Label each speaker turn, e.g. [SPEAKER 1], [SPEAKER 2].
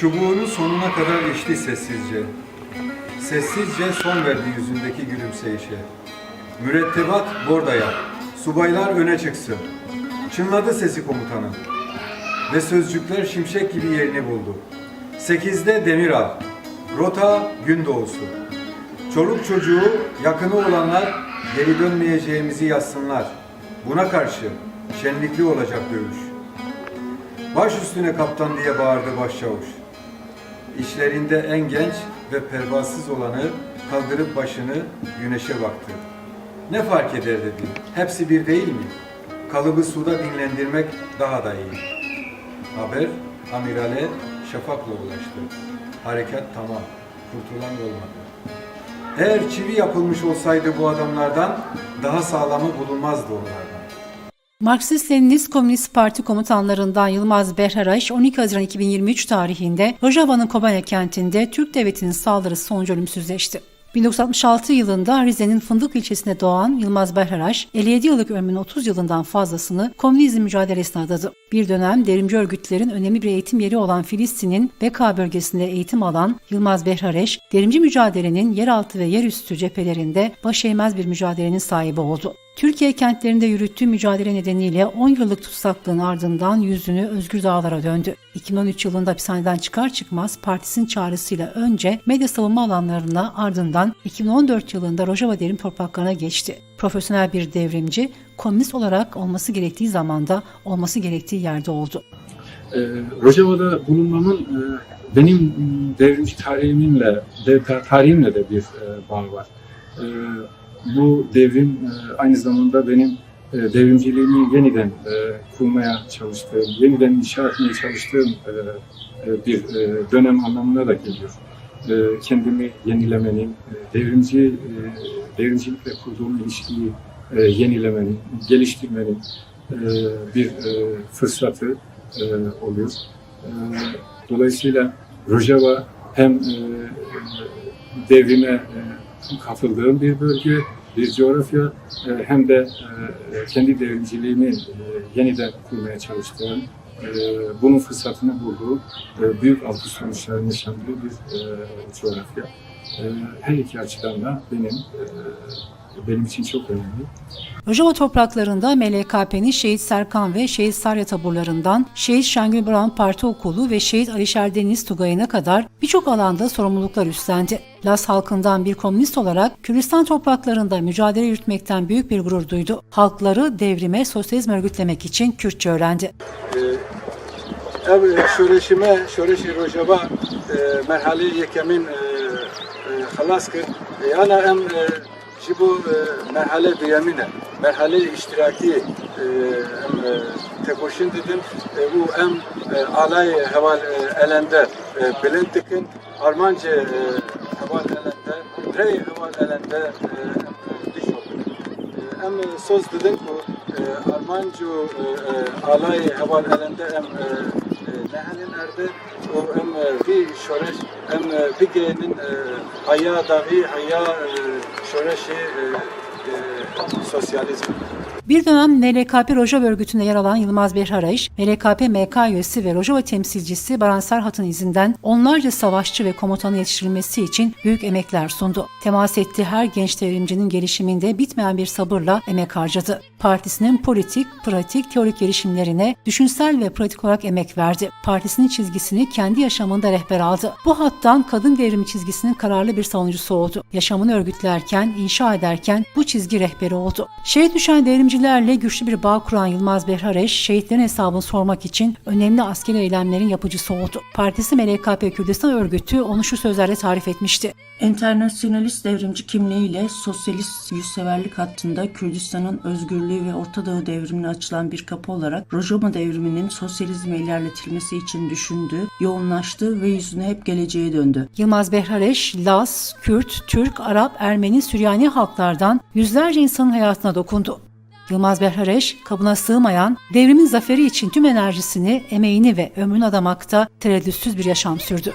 [SPEAKER 1] Çubuğunu sonuna kadar içti sessizce. Sessizce son verdi yüzündeki gülümseyişe. Mürettebat bordaya, subaylar öne çıksın. Çınladı sesi komutanın. Ve sözcükler şimşek gibi yerini buldu. Sekizde Demiral, rota gün doğusu. Çoluk çocuğu, yakını olanlar geri dönmeyeceğimizi yazsınlar. Buna karşı şenlikli olacak dövüş. Baş üstüne kaptan diye bağırdı başçavuş. İşlerinde en genç ve pervasız olanı kaldırıp başını güneşe baktı. Ne fark eder dedi. Hepsi bir değil mi? Kalıbı suda dinlendirmek daha da iyi. Haber amirale şafakla ulaştı. Harekat tamam. Kurtulan olmadı. Eğer çivi yapılmış olsaydı bu adamlardan daha sağlamı bulunmazdı onlardan.
[SPEAKER 2] Marksist-Leninist Komünist Parti komutanlarından Yılmaz Berharaş 12 Haziran 2023 tarihinde Rojava'nın Kobane kentinde Türk Devleti'nin saldırısı sonucu ölümsüzleşti. 1966 yılında Rize'nin Fındık ilçesinde doğan Yılmaz Berharaş, 57 yıllık ömrünün 30 yılından fazlasını komünizm mücadelesine adadı. Bir dönem devrimci örgütlerin önemli bir eğitim yeri olan Filistin'in Beka bölgesinde eğitim alan Yılmaz Berharaş, devrimci mücadelenin yeraltı ve yerüstü cephelerinde baş eğmez bir mücadelenin sahibi oldu. Türkiye kentlerinde yürüttüğü mücadele nedeniyle 10 yıllık tutsaklığın ardından yüzünü özgür dağlara döndü. 2013 yılında hapishaneden çıkar çıkmaz partisinin çağrısıyla önce medya savunma alanlarına ardından 2014 yılında Rojava derin topraklarına geçti. Profesyonel bir devrimci, komünist olarak olması gerektiği zamanda olması gerektiği yerde oldu.
[SPEAKER 3] E, Rojava'da bulunmamın e, benim devrimci tarihimle, de, tarihimle de bir e, bağ var. E, bu devrim e, aynı zamanda benim e, devrimciliğimi yeniden e, kurmaya çalıştığım, yeniden inşa etmeye çalıştığım bir dönem anlamına da geliyor. Kendimi yenilemenin, devrimci devrimcilikle kurduğum ilişkiyi yenilemenin, geliştirmenin bir fırsatı oluyor. Dolayısıyla Rojava hem devrime katıldığım bir bölge, bir coğrafya e, hem de e, kendi devrimciliğimi e, yeniden kurmaya çalıştığım, bunun fırsatını bulduğu, büyük alkış sonuçlarının yaşandığı bir coğrafya. E, her iki açıdan da benim e, benim için çok önemli.
[SPEAKER 2] Rojava topraklarında MLKP'nin Şehit Serkan ve Şehit Sarya taburlarından Şehit Şengül Brown Parti Okulu ve Şehit Alişer Deniz Tugayı'na kadar birçok alanda sorumluluklar üstlendi. Las halkından bir komünist olarak Kürdistan topraklarında mücadele yürütmekten büyük bir gurur duydu. Halkları devrime, sosyalizm örgütlemek için Kürtçe öğrendi.
[SPEAKER 1] ev şureşime şureşi rojava merhale yekemin خلاص kır. Ana em ji bu merhale duyamine merhale iştiraki em tekoşin dedim bu em alay heval elende bilind dikin Armanca heval elende rey heval elende em diş oldu. Em söz dedim ku Armancu alay erde o em vi şoreş em bigenin haya davi haya şoreşi sosyalizm.
[SPEAKER 2] Bir dönem MLKP Rojava örgütünde yer alan Yılmaz Berharaş, MLKP MK üyesi ve Rojava temsilcisi Baran Serhat'ın izinden onlarca savaşçı ve komutanı yetiştirilmesi için büyük emekler sundu. Temas ettiği her genç devrimcinin gelişiminde bitmeyen bir sabırla emek harcadı. Partisinin politik, pratik, teorik gelişimlerine düşünsel ve pratik olarak emek verdi. Partisinin çizgisini kendi yaşamında rehber aldı. Bu hattan kadın devrimi çizgisinin kararlı bir savunucusu oldu. Yaşamını örgütlerken, inşa ederken bu çizgi rehberi oldu. Şehit düşen devrimcilerle güçlü bir bağ kuran Yılmaz Berhareş, şehitlerin hesabını sormak için önemli askeri eylemlerin yapıcısı oldu. Partisi MLKP Kürdistan örgütü onu şu sözlerle tarif etmişti.
[SPEAKER 4] Enternasyonalist devrimci kimliğiyle sosyalist yüzseverlik hattında Kürdistan'ın özgürlüğü ve Orta Doğu devrimine açılan bir kapı olarak Rojava devriminin sosyalizme ilerletilmesi için düşündü, yoğunlaştı ve yüzüne hep geleceğe döndü.
[SPEAKER 2] Yılmaz Behrareş, Laz, Kürt, Türk, Arap, Ermeni, Süryani halklardan yüzlerce insanın hayatına dokundu. Yılmaz Behrareş, kabına sığmayan, devrimin zaferi için tüm enerjisini, emeğini ve ömrünü adamakta tereddütsüz bir yaşam sürdü.